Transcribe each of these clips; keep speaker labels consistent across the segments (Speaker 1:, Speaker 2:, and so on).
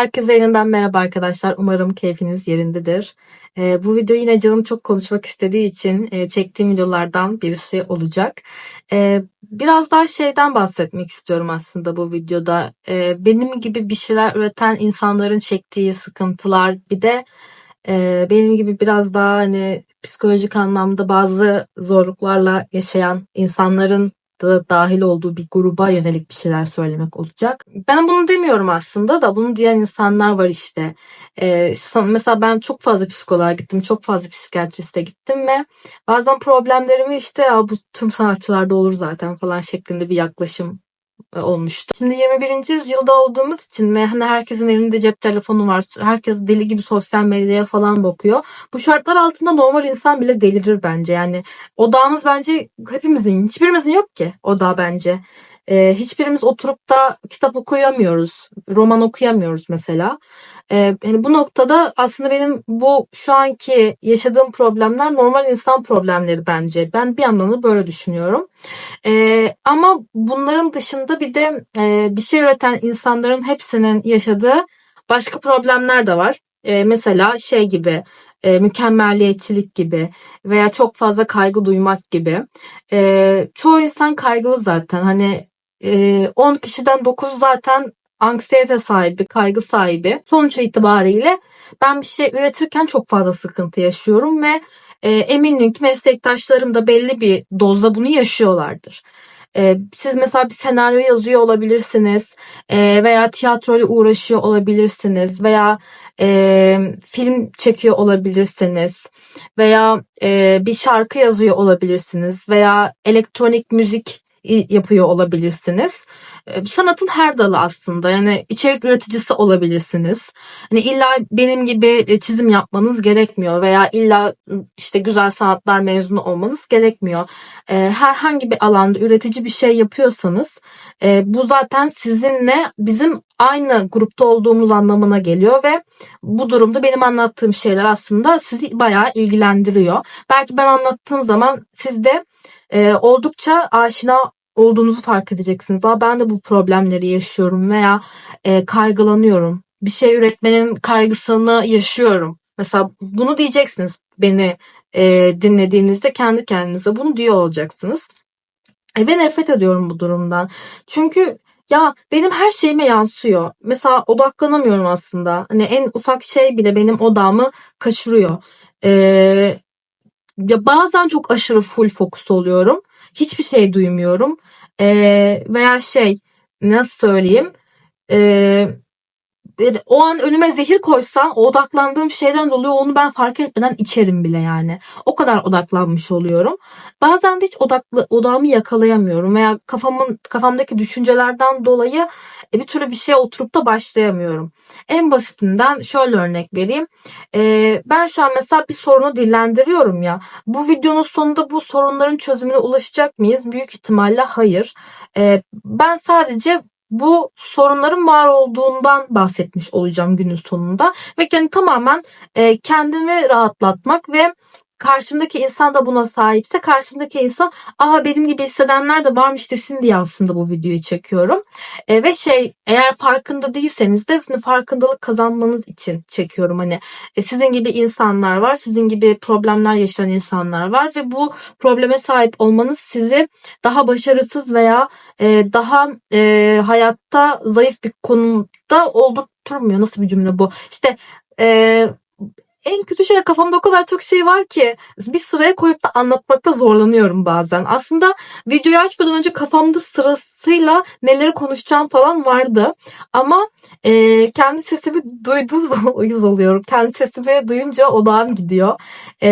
Speaker 1: Herkese yeniden merhaba arkadaşlar. Umarım keyfiniz yerindedir. Ee, bu video yine canım çok konuşmak istediği için e, çektiğim videolardan birisi olacak. Ee, biraz daha şeyden bahsetmek istiyorum aslında bu videoda. Ee, benim gibi bir şeyler üreten insanların çektiği sıkıntılar bir de e, benim gibi biraz daha hani psikolojik anlamda bazı zorluklarla yaşayan insanların da dahil olduğu bir gruba yönelik bir şeyler söylemek olacak. Ben bunu demiyorum aslında da bunu diyen insanlar var işte. Ee, mesela ben çok fazla psikoloğa gittim, çok fazla psikiyatriste gittim ve bazen problemlerimi işte bu tüm sanatçılarda olur zaten falan şeklinde bir yaklaşım olmuştu. Şimdi 21. yüzyılda olduğumuz için ve hani herkesin elinde cep telefonu var. Herkes deli gibi sosyal medyaya falan bakıyor. Bu şartlar altında normal insan bile delirir bence. Yani odağımız bence hepimizin, hiçbirimizin yok ki odağı bence. Ee, hiçbirimiz oturup da kitap okuyamıyoruz. Roman okuyamıyoruz mesela. Ee, yani bu noktada aslında benim bu şu anki yaşadığım problemler normal insan problemleri bence. Ben bir yandan da böyle düşünüyorum. Ee, ama bunların dışında bir de e, bir şey üreten insanların hepsinin yaşadığı başka problemler de var. Ee, mesela şey gibi e, mükemmelliyetçilik gibi veya çok fazla kaygı duymak gibi. E, çoğu insan kaygılı zaten. Hani e, 10 kişiden 9 zaten anksiyete sahibi, kaygı sahibi. Sonuç itibariyle ben bir şey üretirken çok fazla sıkıntı yaşıyorum ve e, eminim ki meslektaşlarım da belli bir dozda bunu yaşıyorlardır. E, siz mesela bir senaryo yazıyor olabilirsiniz e, veya tiyatroyla uğraşıyor olabilirsiniz veya e, film çekiyor olabilirsiniz veya e, bir şarkı yazıyor olabilirsiniz veya elektronik müzik yapıyor olabilirsiniz. Ee, sanatın her dalı aslında. Yani içerik üreticisi olabilirsiniz. Hani illa benim gibi e, çizim yapmanız gerekmiyor veya illa işte güzel sanatlar mezunu olmanız gerekmiyor. Ee, herhangi bir alanda üretici bir şey yapıyorsanız e, bu zaten sizinle bizim aynı grupta olduğumuz anlamına geliyor ve bu durumda benim anlattığım şeyler aslında sizi bayağı ilgilendiriyor. Belki ben anlattığım zaman siz de e, oldukça aşina olduğunuzu fark edeceksiniz. Aa, ben de bu problemleri yaşıyorum veya e, kaygılanıyorum. Bir şey üretmenin kaygısını yaşıyorum. Mesela bunu diyeceksiniz beni e, dinlediğinizde kendi kendinize bunu diyor olacaksınız. E, ben nefret ediyorum bu durumdan. Çünkü ya benim her şeyime yansıyor. Mesela odaklanamıyorum aslında. Hani en ufak şey bile benim odamı kaçırıyor. Ee, ya bazen çok aşırı full fokus oluyorum. Hiçbir şey duymuyorum. Ee, veya şey nasıl söyleyeyim? Ee, o an önüme zehir koysan o odaklandığım şeyden dolayı onu ben fark etmeden içerim bile yani. O kadar odaklanmış oluyorum. Bazen de hiç odaklı, odağımı yakalayamıyorum veya kafamın kafamdaki düşüncelerden dolayı e, bir türlü bir şeye oturup da başlayamıyorum. En basitinden şöyle örnek vereyim. E, ben şu an mesela bir sorunu dillendiriyorum ya. Bu videonun sonunda bu sorunların çözümüne ulaşacak mıyız? Büyük ihtimalle hayır. E, ben sadece bu sorunların var olduğundan bahsetmiş olacağım günün sonunda. Ve yani tamamen e, kendimi rahatlatmak ve karşımdaki insan da buna sahipse karşımdaki insan aa benim gibi hissedenler de varmış desin diye aslında bu videoyu çekiyorum. E, ve şey eğer farkında değilseniz de farkındalık kazanmanız için çekiyorum. Hani e, sizin gibi insanlar var, sizin gibi problemler yaşayan insanlar var ve bu probleme sahip olmanız sizi daha başarısız veya e, daha e, hayatta zayıf bir konumda oldurtmuyor. Nasıl bir cümle bu? İşte e, en kötü şey kafamda o kadar çok şey var ki bir sıraya koyup da anlatmakta zorlanıyorum bazen. Aslında videoyu açmadan önce kafamda sırasıyla neleri konuşacağım falan vardı. Ama e, kendi sesimi duyduğum zaman uyuz oluyorum. Kendi sesimi duyunca odağım gidiyor. E,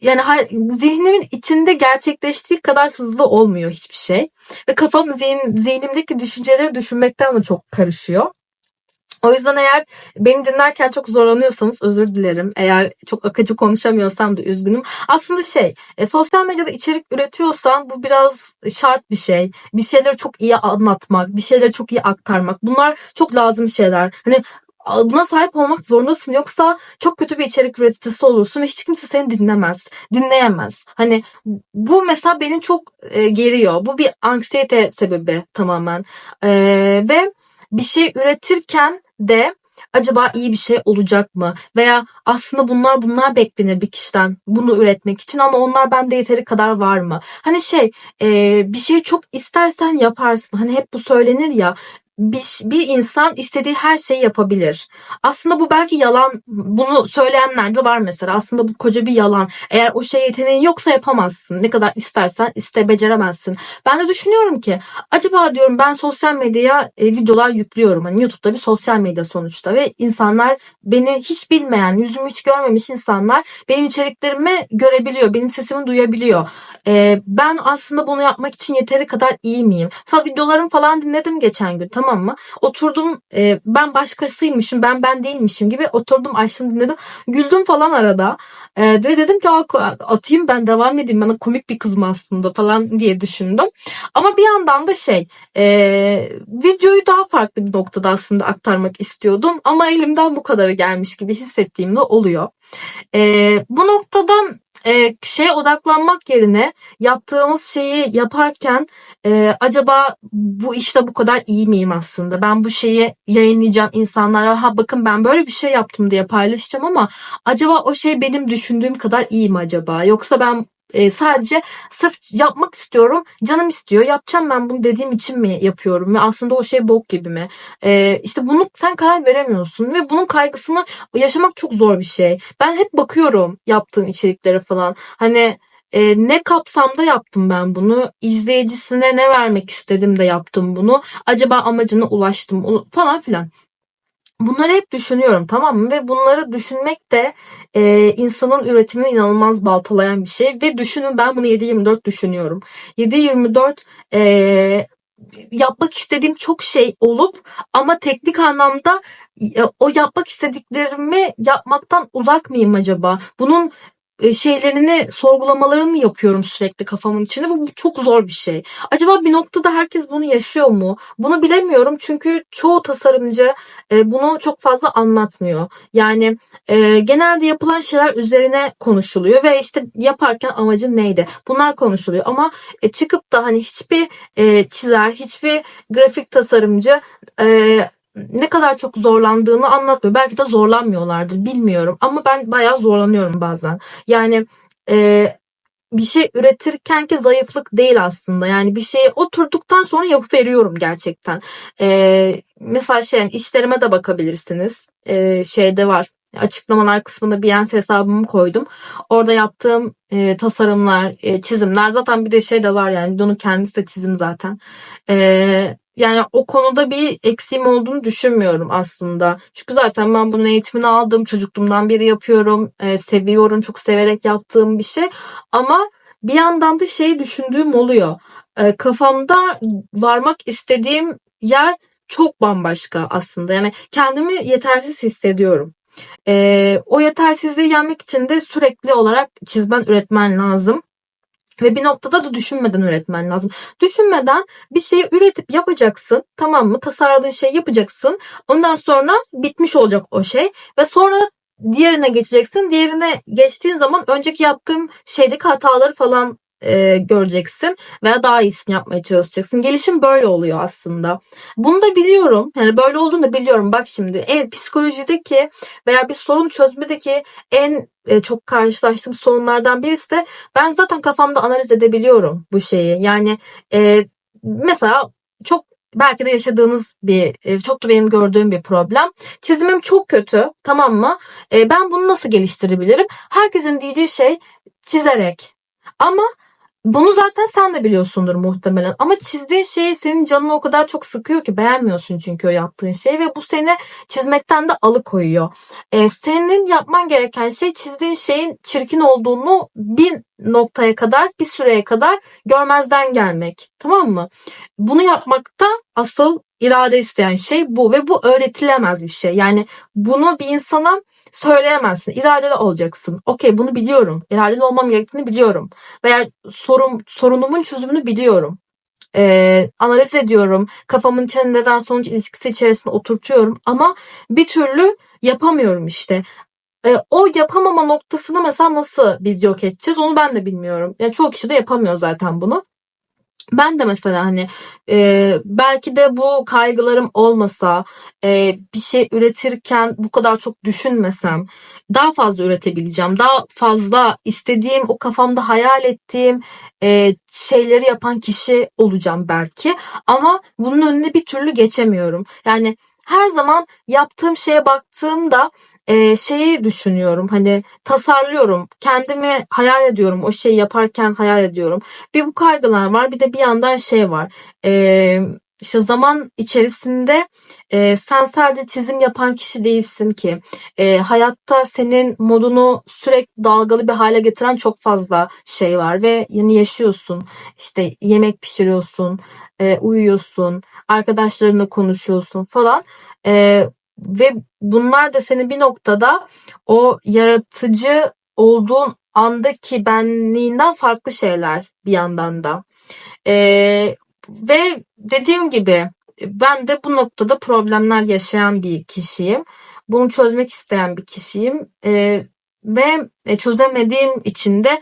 Speaker 1: yani zihnimin içinde gerçekleştiği kadar hızlı olmuyor hiçbir şey. Ve kafam zihin, zihnimdeki düşünceleri düşünmekten de çok karışıyor. O yüzden eğer beni dinlerken çok zorlanıyorsanız özür dilerim. Eğer çok akıcı konuşamıyorsam da üzgünüm. Aslında şey, e, sosyal medyada içerik üretiyorsan bu biraz şart bir şey. Bir şeyleri çok iyi anlatmak, bir şeyleri çok iyi aktarmak. Bunlar çok lazım şeyler. Hani buna sahip olmak zorundasın. Yoksa çok kötü bir içerik üreticisi olursun ve hiç kimse seni dinlemez. Dinleyemez. Hani bu mesela beni çok e, geriyor. Bu bir anksiyete sebebi tamamen. E, ve bir şey üretirken de acaba iyi bir şey olacak mı? Veya aslında bunlar bunlar beklenir bir kişiden bunu üretmek için ama onlar bende yeteri kadar var mı? Hani şey e, bir şeyi çok istersen yaparsın. Hani hep bu söylenir ya bir, bir insan istediği her şeyi yapabilir. Aslında bu belki yalan. Bunu söyleyenler de var mesela. Aslında bu koca bir yalan. Eğer o şey yeteneğin yoksa yapamazsın. Ne kadar istersen iste beceremezsin. Ben de düşünüyorum ki acaba diyorum ben sosyal medyaya e, videolar yüklüyorum. Hani YouTube'da bir sosyal medya sonuçta ve insanlar beni hiç bilmeyen, yüzümü hiç görmemiş insanlar benim içeriklerimi görebiliyor. Benim sesimi duyabiliyor. E, ben aslında bunu yapmak için yeteri kadar iyi miyim? Mesela videolarım falan dinledim geçen gün. Tamam mı? Oturdum e, ben başkasıymışım, ben ben değilmişim gibi oturdum açtım dinledim. Güldüm falan arada. E, ve dedim ki "Aa, atayım ben devam edeyim. Bana komik bir kızım aslında falan diye düşündüm. Ama bir yandan da şey e, videoyu daha farklı bir noktada aslında aktarmak istiyordum. Ama elimden bu kadarı gelmiş gibi hissettiğimde oluyor. E, bu noktada e, şeye odaklanmak yerine yaptığımız şeyi yaparken e, acaba bu işte bu kadar iyi miyim aslında? Ben bu şeyi yayınlayacağım insanlara ha bakın ben böyle bir şey yaptım diye paylaşacağım ama acaba o şey benim düşündüğüm kadar iyi mi acaba? Yoksa ben e, sadece sırf yapmak istiyorum, canım istiyor, yapacağım ben bunu dediğim için mi yapıyorum ve aslında o şey bok gibi mi? E, işte bunu sen karar veremiyorsun ve bunun kaygısını yaşamak çok zor bir şey. Ben hep bakıyorum yaptığım içeriklere falan. Hani e, ne kapsamda yaptım ben bunu? İzleyicisine ne vermek istedim de yaptım bunu? Acaba amacına ulaştım falan filan. Bunları hep düşünüyorum tamam mı? Ve bunları düşünmek de e, insanın üretimini inanılmaz baltalayan bir şey. Ve düşünün ben bunu 7-24 düşünüyorum. 7-24 e, yapmak istediğim çok şey olup ama teknik anlamda e, o yapmak istediklerimi yapmaktan uzak mıyım acaba? Bunun şeylerini sorgulamalarını yapıyorum sürekli kafamın içinde. Bu çok zor bir şey. Acaba bir noktada herkes bunu yaşıyor mu? Bunu bilemiyorum çünkü çoğu tasarımcı e, bunu çok fazla anlatmıyor. Yani e, genelde yapılan şeyler üzerine konuşuluyor ve işte yaparken amacın neydi? Bunlar konuşuluyor ama çıkıp da hani hiçbir çizer, hiçbir grafik tasarımcı ne kadar çok zorlandığını anlatmıyor. Belki de zorlanmıyorlardır bilmiyorum ama ben bayağı zorlanıyorum bazen. Yani e, bir şey üretirken ki zayıflık değil aslında. Yani bir şeye oturduktan sonra yapıp veriyorum gerçekten. E, mesela şey işlerime de bakabilirsiniz. E, şeyde var açıklamalar kısmında Behance hesabımı koydum. Orada yaptığım e, tasarımlar, e, çizimler zaten bir de şey de var yani videonun kendisi de çizim zaten. E, yani o konuda bir eksiğim olduğunu düşünmüyorum aslında. Çünkü zaten ben bunun eğitimini aldım. Çocukluğumdan beri yapıyorum. E, seviyorum. Çok severek yaptığım bir şey. Ama bir yandan da şey düşündüğüm oluyor. E, kafamda varmak istediğim yer çok bambaşka aslında. Yani kendimi yetersiz hissediyorum. E, o yetersizliği yenmek için de sürekli olarak çizmen üretmen lazım. Ve bir noktada da düşünmeden üretmen lazım. Düşünmeden bir şeyi üretip yapacaksın. Tamam mı? Tasarladığın şeyi yapacaksın. Ondan sonra bitmiş olacak o şey. Ve sonra diğerine geçeceksin. Diğerine geçtiğin zaman önceki yaptığın şeydeki hataları falan e, göreceksin veya daha iyisini yapmaya çalışacaksın. Gelişim böyle oluyor aslında. Bunu da biliyorum. Yani böyle olduğunu da biliyorum. Bak şimdi en psikolojideki veya bir sorun çözmedeki en e, çok karşılaştığım sorunlardan birisi de ben zaten kafamda analiz edebiliyorum bu şeyi. Yani e, mesela çok belki de yaşadığınız bir e, çok da benim gördüğüm bir problem. Çizimim çok kötü tamam mı? E, ben bunu nasıl geliştirebilirim? Herkesin diyeceği şey çizerek. Ama bunu zaten sen de biliyorsundur muhtemelen. Ama çizdiğin şey senin canını o kadar çok sıkıyor ki beğenmiyorsun çünkü o yaptığın şey ve bu seni çizmekten de alıkoyuyor. Ee, senin yapman gereken şey çizdiğin şeyin çirkin olduğunu bir noktaya kadar, bir süreye kadar görmezden gelmek. Tamam mı? Bunu yapmakta asıl irade isteyen şey bu ve bu öğretilemez bir şey. Yani bunu bir insana söyleyemezsin. İradeli olacaksın. Okey bunu biliyorum. İradeli olmam gerektiğini biliyorum. Veya sorun, sorunumun çözümünü biliyorum. Ee, analiz ediyorum. Kafamın içine neden sonuç ilişkisi içerisinde oturtuyorum. Ama bir türlü yapamıyorum işte. Ee, o yapamama noktasını mesela nasıl biz yok edeceğiz onu ben de bilmiyorum. Yani çoğu kişi de yapamıyor zaten bunu. Ben de mesela hani e, belki de bu kaygılarım olmasa e, bir şey üretirken bu kadar çok düşünmesem daha fazla üretebileceğim. Daha fazla istediğim o kafamda hayal ettiğim e, şeyleri yapan kişi olacağım belki. Ama bunun önüne bir türlü geçemiyorum. Yani her zaman yaptığım şeye baktığımda e, şeyi düşünüyorum. Hani tasarlıyorum. Kendimi hayal ediyorum. O şeyi yaparken hayal ediyorum. Bir bu kaygılar var bir de bir yandan şey var. Ee, işte zaman içerisinde e, sen sadece çizim yapan kişi değilsin ki. E, hayatta senin modunu sürekli dalgalı bir hale getiren çok fazla şey var ve yani yaşıyorsun. İşte yemek pişiriyorsun, e, uyuyorsun, arkadaşlarınla konuşuyorsun falan. E, ve bunlar da seni bir noktada o yaratıcı olduğun andaki benliğinden farklı şeyler bir yandan da. Ee, ve dediğim gibi ben de bu noktada problemler yaşayan bir kişiyim. Bunu çözmek isteyen bir kişiyim. Ee, ve çözemediğim için de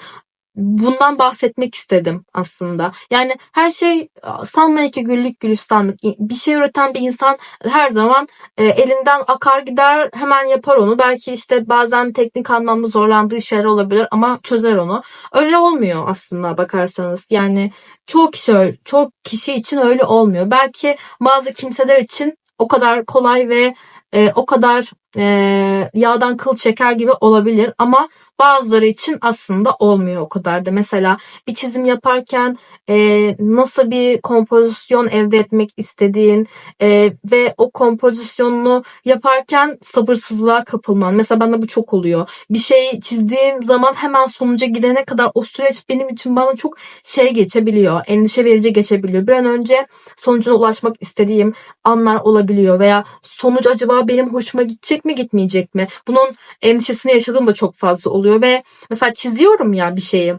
Speaker 1: bundan bahsetmek istedim aslında. Yani her şey sanmayın ki güllük gülistanlık. Bir şey üreten bir insan her zaman e, elinden akar gider hemen yapar onu. Belki işte bazen teknik anlamda zorlandığı şeyler olabilir ama çözer onu. Öyle olmuyor aslında bakarsanız. Yani çoğu kişi çoğu kişi için öyle olmuyor. Belki bazı kimseler için o kadar kolay ve e, o kadar e, yağdan kıl çeker gibi olabilir ama bazıları için aslında olmuyor o kadar da. Mesela bir çizim yaparken e, nasıl bir kompozisyon elde etmek istediğin e, ve o kompozisyonunu yaparken sabırsızlığa kapılman. Mesela bende bu çok oluyor. Bir şey çizdiğim zaman hemen sonuca gidene kadar o süreç benim için bana çok şey geçebiliyor. Endişe verici geçebiliyor. Bir an önce sonucuna ulaşmak istediğim anlar olabiliyor veya sonuç acaba benim hoşuma gidecek mi gitmeyecek mi? Bunun endişesini yaşadığım da çok fazla oluyor ve mesela çiziyorum ya bir şeyi.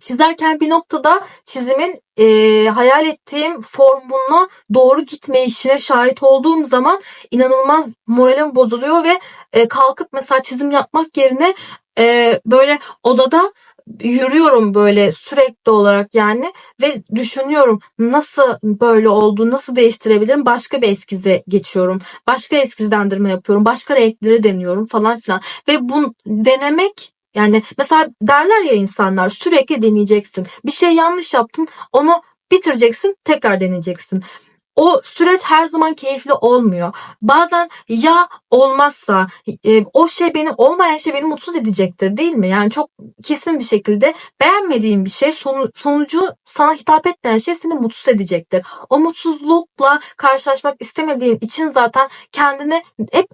Speaker 1: Çizerken bir noktada çizimin e, hayal ettiğim formuna doğru gitme işine şahit olduğum zaman inanılmaz moralim bozuluyor ve e, kalkıp mesela çizim yapmak yerine e, böyle odada yürüyorum böyle sürekli olarak yani ve düşünüyorum nasıl böyle oldu, nasıl değiştirebilirim? Başka bir eskize geçiyorum. Başka eskizlendirme yapıyorum. Başka renkleri deniyorum falan filan. Ve bu denemek yani mesela derler ya insanlar sürekli deneyeceksin. Bir şey yanlış yaptın onu bitireceksin tekrar deneyeceksin o süreç her zaman keyifli olmuyor. Bazen ya olmazsa e, o şey beni olmayan şey beni mutsuz edecektir değil mi? Yani çok kesin bir şekilde beğenmediğin bir şey sonu, sonucu sana hitap etmeyen şey seni mutsuz edecektir. O mutsuzlukla karşılaşmak istemediğin için zaten kendini hep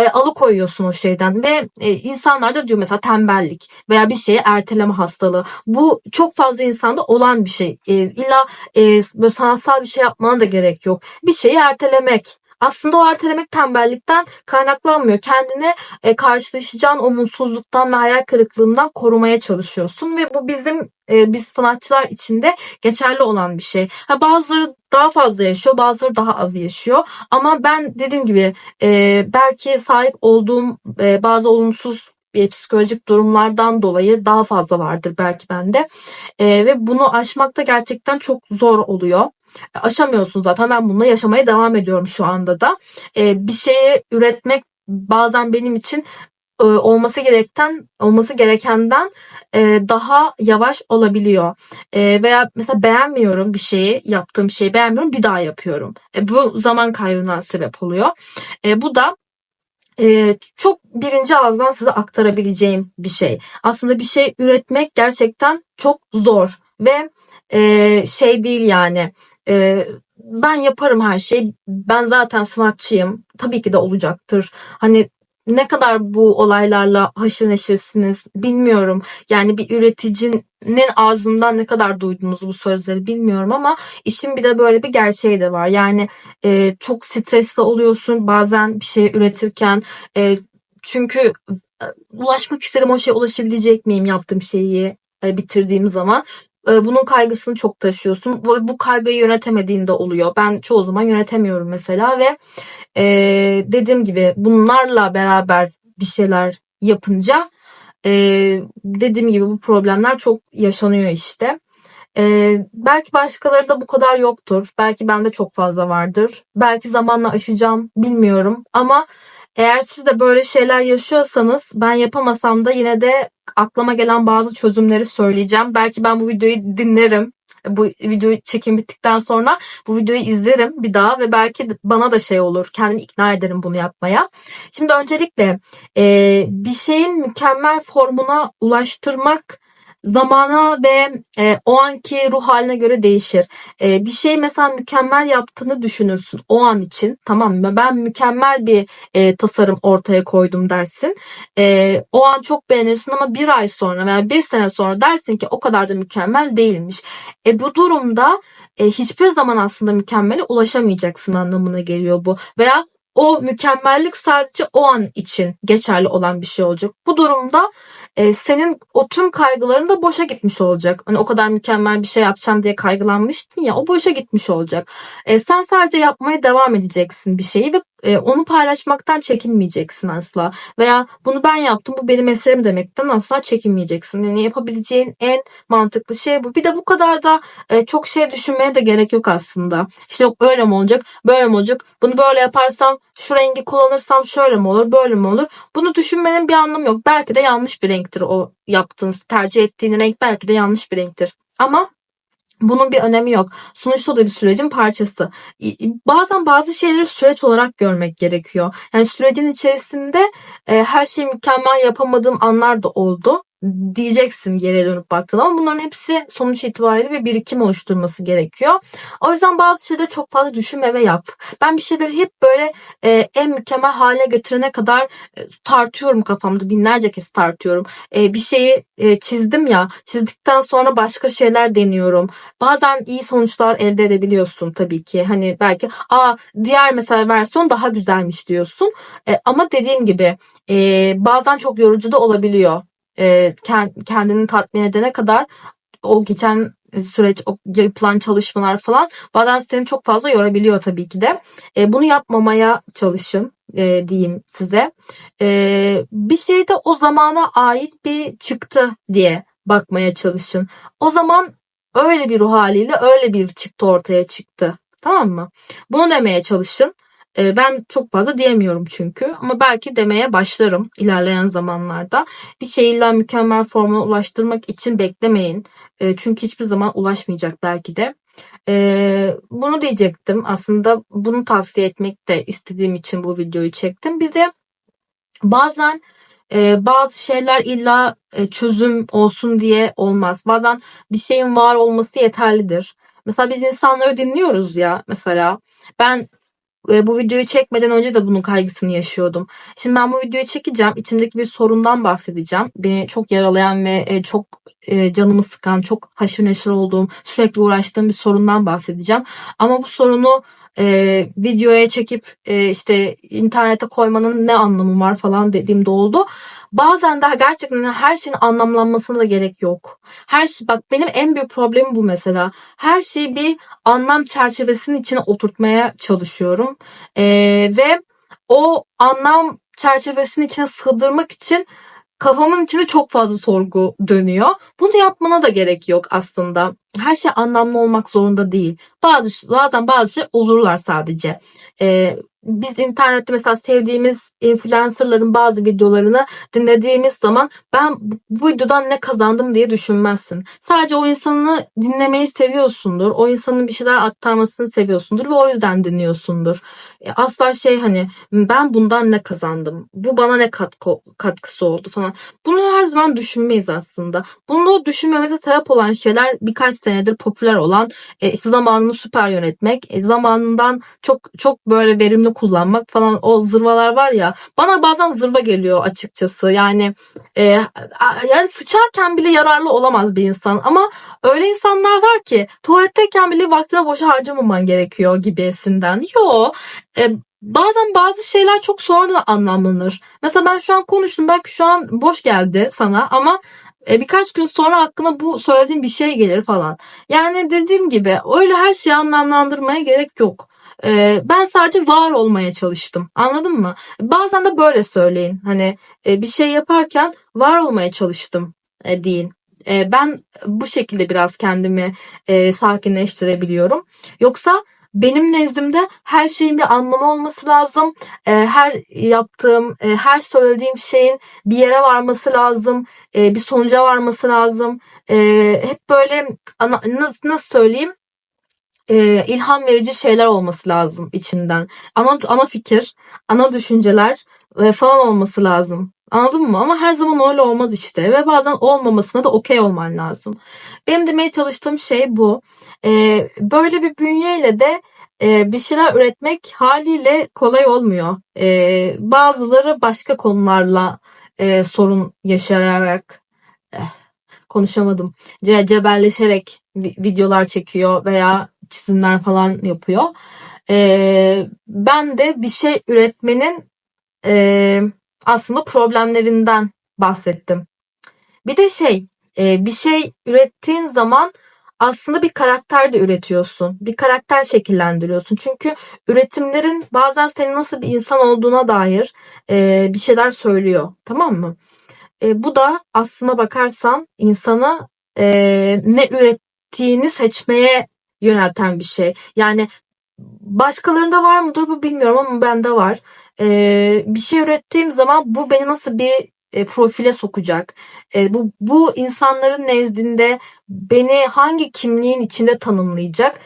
Speaker 1: e, alıkoyuyorsun o şeyden ve e, insanlar da diyor mesela tembellik veya bir şeyi erteleme hastalığı. Bu çok fazla insanda olan bir şey. E, illa e, böyle sanatsal bir şey yapmana da gerek yok. Bir şeyi ertelemek. Aslında o ertelemek tembellikten kaynaklanmıyor. Kendini e, karşılaşacağın o mutsuzluktan ve hayal kırıklığından korumaya çalışıyorsun ve bu bizim e, biz sanatçılar içinde geçerli olan bir şey. Ha, bazıları daha fazla yaşıyor, bazıları daha az yaşıyor. Ama ben dediğim gibi e, belki sahip olduğum e, bazı olumsuz e, psikolojik durumlardan dolayı daha fazla vardır belki bende. E, ve bunu aşmak da gerçekten çok zor oluyor aşamıyorsun zaten. Ben bununla yaşamaya devam ediyorum şu anda da. E, bir şeyi üretmek bazen benim için e, olması gerekten olması gerekenden e, daha yavaş olabiliyor. E, veya mesela beğenmiyorum bir şeyi, yaptığım şeyi beğenmiyorum, bir daha yapıyorum. E, bu zaman kaybına sebep oluyor. E, bu da e, çok birinci ağızdan size aktarabileceğim bir şey. Aslında bir şey üretmek gerçekten çok zor ve e, şey değil yani e, ben yaparım her şeyi. Ben zaten sanatçıyım. Tabii ki de olacaktır. Hani ne kadar bu olaylarla haşır neşirsiniz bilmiyorum. Yani bir üreticinin ağzından ne kadar duydunuz bu sözleri bilmiyorum ama işin bir de böyle bir gerçeği de var. Yani e, çok stresli oluyorsun bazen bir şey üretirken. E, çünkü e, ulaşmak istedim o şeye ulaşabilecek miyim yaptığım şeyi e, bitirdiğim zaman. Ee, bunun kaygısını çok taşıyorsun. Bu, bu kaygıyı yönetemediğinde oluyor. Ben çoğu zaman yönetemiyorum mesela ve e, dediğim gibi bunlarla beraber bir şeyler yapınca e, dediğim gibi bu problemler çok yaşanıyor işte. Ee, belki başkalarında bu kadar yoktur. Belki bende çok fazla vardır. Belki zamanla aşacağım bilmiyorum. Ama eğer siz de böyle şeyler yaşıyorsanız ben yapamasam da yine de aklıma gelen bazı çözümleri söyleyeceğim. Belki ben bu videoyu dinlerim. Bu videoyu çekim bittikten sonra bu videoyu izlerim bir daha ve belki bana da şey olur. Kendimi ikna ederim bunu yapmaya. Şimdi öncelikle e, bir şeyin mükemmel formuna ulaştırmak zamana ve e, o anki ruh haline göre değişir. E, bir şey mesela mükemmel yaptığını düşünürsün o an için tamam mı? Ben mükemmel bir e, tasarım ortaya koydum dersin. E, o an çok beğenirsin ama bir ay sonra veya bir sene sonra dersin ki o kadar da mükemmel değilmiş. E, bu durumda e, hiçbir zaman aslında mükemmele ulaşamayacaksın anlamına geliyor bu. Veya o mükemmellik sadece o an için geçerli olan bir şey olacak. Bu durumda e, senin o tüm kaygıların da boşa gitmiş olacak. Hani o kadar mükemmel bir şey yapacağım diye kaygılanmıştın ya o boşa gitmiş olacak. E, sen sadece yapmaya devam edeceksin bir şeyi ve e, onu paylaşmaktan çekinmeyeceksin asla. Veya bunu ben yaptım bu benim eserim demekten asla çekinmeyeceksin. Yani yapabileceğin en mantıklı şey bu. Bir de bu kadar da e, çok şey düşünmeye de gerek yok aslında. İşte yok öyle mi olacak, böyle mi olacak, bunu böyle yaparsam, şu rengi kullanırsam şöyle mi olur, böyle mi olur? Bunu düşünmenin bir anlamı yok. Belki de yanlış bir renktir o yaptığınız, tercih ettiğin renk belki de yanlış bir renktir. Ama bunun bir önemi yok. Sonuçta da bir sürecin parçası. Bazen bazı şeyleri süreç olarak görmek gerekiyor. Yani sürecin içerisinde e, her şeyi mükemmel yapamadığım anlar da oldu diyeceksin geriye dönüp baktığında ama bunların hepsi sonuç itibariyle bir birikim oluşturması gerekiyor. O yüzden bazı şeyleri çok fazla düşünme ve yap. Ben bir şeyleri hep böyle e, en mükemmel haline getirene kadar e, tartıyorum kafamda. Binlerce kez tartıyorum. E, bir şeyi e, çizdim ya çizdikten sonra başka şeyler deniyorum. Bazen iyi sonuçlar elde edebiliyorsun tabii ki. Hani belki aa diğer mesela versiyon daha güzelmiş diyorsun. E, ama dediğim gibi e, bazen çok yorucu da olabiliyor e, kendini tatmin edene kadar o geçen süreç, o yapılan çalışmalar falan bazen seni çok fazla yorabiliyor tabii ki de. E, bunu yapmamaya çalışın e, diyeyim size. E, bir şeyde o zamana ait bir çıktı diye bakmaya çalışın. O zaman öyle bir ruh haliyle öyle bir çıktı ortaya çıktı. Tamam mı? Bunu demeye çalışın. Ee, ben çok fazla diyemiyorum çünkü ama belki demeye başlarım ilerleyen zamanlarda. Bir şeyi illa mükemmel formuna ulaştırmak için beklemeyin. Ee, çünkü hiçbir zaman ulaşmayacak belki de. Ee, bunu diyecektim. Aslında bunu tavsiye etmek de istediğim için bu videoyu çektim. Bir de bazen e, bazı şeyler illa e, çözüm olsun diye olmaz. Bazen bir şeyin var olması yeterlidir. Mesela biz insanları dinliyoruz ya mesela. Ben e, bu videoyu çekmeden önce de bunun kaygısını yaşıyordum. Şimdi ben bu videoyu çekeceğim. İçimdeki bir sorundan bahsedeceğim. Beni çok yaralayan ve e, çok e, canımı sıkan, çok haşır neşir olduğum, sürekli uğraştığım bir sorundan bahsedeceğim. Ama bu sorunu e, videoya çekip e, işte internete koymanın ne anlamı var falan dediğimde oldu. Bazen daha gerçekten her şeyin anlamlanmasına da gerek yok. Her şey bak benim en büyük problemim bu mesela. Her şeyi bir anlam çerçevesinin içine oturtmaya çalışıyorum. E, ve o anlam çerçevesinin içine sığdırmak için kafamın içinde çok fazla sorgu dönüyor. Bunu yapmana da gerek yok aslında. Her şey anlamlı olmak zorunda değil. Bazı bazen bazı şey olurlar sadece. Ee, biz internette mesela sevdiğimiz influencerların bazı videolarını dinlediğimiz zaman ben bu videodan ne kazandım diye düşünmezsin. Sadece o insanı dinlemeyi seviyorsundur. O insanın bir şeyler aktarmasını seviyorsundur ve o yüzden dinliyorsundur. E, asla şey hani ben bundan ne kazandım? Bu bana ne katkı, katkısı oldu falan. Bunu her zaman düşünmeyiz aslında. Bunu düşünmemize sebep olan şeyler birkaç senedir popüler olan e, zamanını süper yönetmek, e, zamanından çok çok böyle verimli kullanmak falan o zırvalar var ya bana bazen zırva geliyor açıkçası. Yani e, yani sıçarken bile yararlı olamaz bir insan ama öyle insanlar var ki tuvaletteyken bile vaktini boşa harcamaman gerekiyor gibisinden. Yo e, bazen bazı şeyler çok sonradan anlamlanır. Mesela ben şu an konuştum belki şu an boş geldi sana ama e, birkaç gün sonra aklına bu söylediğim bir şey gelir falan. Yani dediğim gibi öyle her şeyi anlamlandırmaya gerek yok. E, ben sadece var olmaya çalıştım. Anladın mı? Bazen de böyle söyleyin. Hani e, bir şey yaparken var olmaya çalıştım e, deyin. E, ben bu şekilde biraz kendimi e, sakinleştirebiliyorum. Yoksa benim nezdimde her şeyin bir anlamı olması lazım. E, her yaptığım, e, her söylediğim şeyin bir yere varması lazım. E, bir sonuca varması lazım. E, hep böyle nasıl söyleyeyim? e, ilham verici şeyler olması lazım içinden. Ana, ana fikir, ana düşünceler e, falan olması lazım. Anladın mı? Ama her zaman öyle olmaz işte. Ve bazen olmamasına da okey olman lazım. Benim demeye çalıştığım şey bu. E, böyle bir bünyeyle de e, bir şeyler üretmek haliyle kolay olmuyor. E, bazıları başka konularla e, sorun yaşayarak eh, konuşamadım. Ce cebelleşerek videolar çekiyor veya çizimler falan yapıyor. Ee, ben de bir şey üretmenin e, aslında problemlerinden bahsettim. Bir de şey, e, bir şey ürettiğin zaman aslında bir karakter de üretiyorsun. Bir karakter şekillendiriyorsun. Çünkü üretimlerin bazen senin nasıl bir insan olduğuna dair e, bir şeyler söylüyor. Tamam mı? E, bu da aslına bakarsan insanı e, ne ürettiğini seçmeye yönelten bir şey. Yani başkalarında var mıdır bu bilmiyorum ama bende var. E, bir şey ürettiğim zaman bu beni nasıl bir e, profile sokacak? E, bu bu insanların nezdinde beni hangi kimliğin içinde tanımlayacak?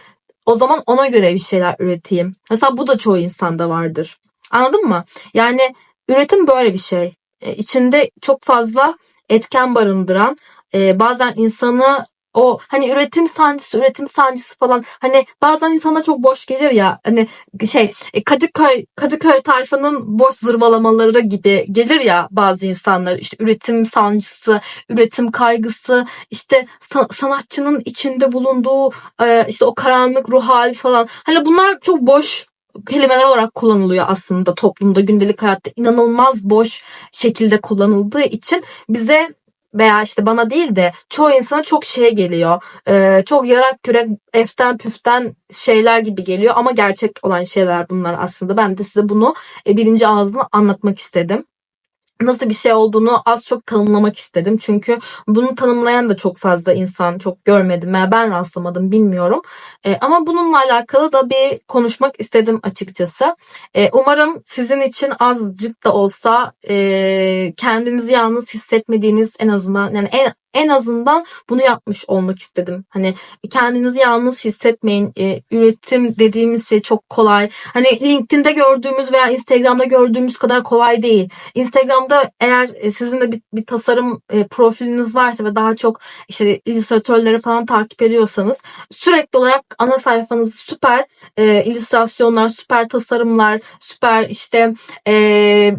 Speaker 1: O zaman ona göre bir şeyler üreteyim. Mesela bu da çoğu insanda vardır. Anladın mı? Yani üretim böyle bir şey. E, içinde çok fazla etken barındıran, e, bazen insanı o hani üretim sancısı, üretim sancısı falan. Hani bazen insana çok boş gelir ya hani şey e, Kadıköy Kadıköy tayfanın boş zırvalamaları gibi gelir ya bazı insanlar. İşte üretim sancısı, üretim kaygısı, işte sanatçının içinde bulunduğu e, işte o karanlık ruh hali falan. Hani bunlar çok boş kelimeler olarak kullanılıyor aslında toplumda. Gündelik hayatta inanılmaz boş şekilde kullanıldığı için bize veya işte bana değil de çoğu insana çok şey geliyor. Ee, çok yarak kürek eften püften şeyler gibi geliyor ama gerçek olan şeyler bunlar aslında. Ben de size bunu e, birinci ağzına anlatmak istedim nasıl bir şey olduğunu az çok tanımlamak istedim. Çünkü bunu tanımlayan da çok fazla insan çok görmedim. Yani ben rastlamadım bilmiyorum. E, ama bununla alakalı da bir konuşmak istedim açıkçası. E, umarım sizin için azıcık da olsa e, kendinizi yalnız hissetmediğiniz en azından yani en en azından bunu yapmış olmak istedim. Hani kendinizi yalnız hissetmeyin. E, üretim dediğimiz şey çok kolay. Hani LinkedIn'de gördüğümüz veya Instagram'da gördüğümüz kadar kolay değil. Instagram'da eğer e, sizin de bir, bir tasarım e, profiliniz varsa ve daha çok işte illüstratörleri falan takip ediyorsanız sürekli olarak ana sayfanız süper e, illüstrasyonlar, süper tasarımlar, süper işte e,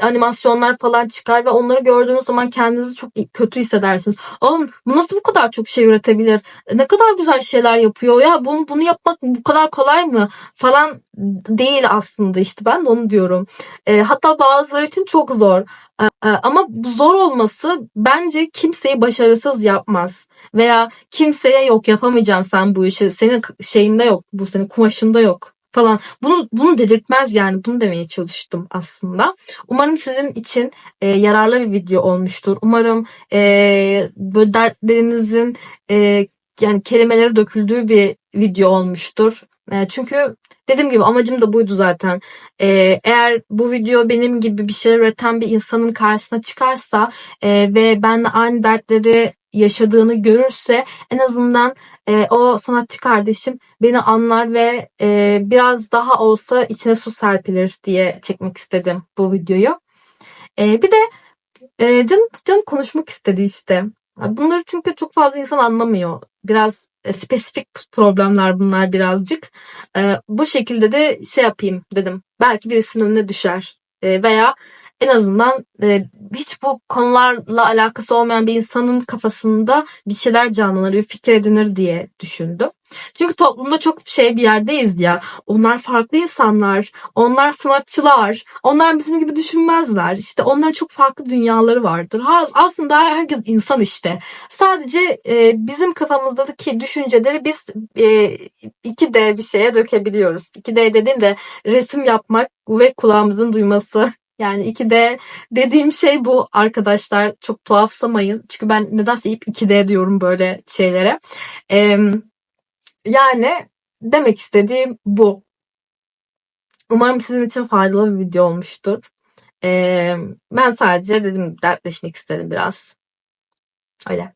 Speaker 1: animasyonlar falan çıkar ve onları gördüğünüz zaman kendinizi çok kötü hissedersiniz dersiniz. Oğlum bu nasıl bu kadar çok şey üretebilir? Ne kadar güzel şeyler yapıyor ya. Bunu, bunu yapmak bu kadar kolay mı? Falan değil aslında işte ben de onu diyorum. E, hatta bazıları için çok zor. E, e, ama bu zor olması bence kimseyi başarısız yapmaz. Veya kimseye yok yapamayacaksın sen bu işi. Senin şeyinde yok. Bu senin kumaşında yok falan. Bunu bunu dedirtmez yani. Bunu demeye çalıştım aslında. Umarım sizin için e, yararlı bir video olmuştur. Umarım e, böyle dertlerinizin e, yani kelimeleri döküldüğü bir video olmuştur. E, çünkü dediğim gibi amacım da buydu zaten. E, eğer bu video benim gibi bir şey üreten bir insanın karşısına çıkarsa e, ve benle aynı dertleri yaşadığını görürse en azından e, o sanatçı kardeşim beni anlar ve e, biraz daha olsa içine su serpilir diye çekmek istedim bu videoyu. E, bir de e, canım, canım konuşmak istedi işte. Bunları çünkü çok fazla insan anlamıyor. Biraz e, spesifik problemler bunlar birazcık. E, bu şekilde de şey yapayım dedim. Belki birisinin önüne düşer. E, veya en azından e, hiç bu konularla alakası olmayan bir insanın kafasında bir şeyler canlanır, bir fikir edinir diye düşündüm. Çünkü toplumda çok şey bir yerdeyiz ya. Onlar farklı insanlar, onlar sanatçılar, onlar bizim gibi düşünmezler. İşte onların çok farklı dünyaları vardır. Ha, aslında herkes insan işte. Sadece e, bizim kafamızdaki düşünceleri biz e, 2D bir şeye dökebiliyoruz. 2D dediğim de resim yapmak ve kulağımızın duyması Yani 2D dediğim şey bu arkadaşlar. Çok tuhafsamayın. Çünkü ben nedense hep 2D diyorum böyle şeylere. Ee, yani demek istediğim bu. Umarım sizin için faydalı bir video olmuştur. Ee, ben sadece dedim dertleşmek istedim biraz. Öyle.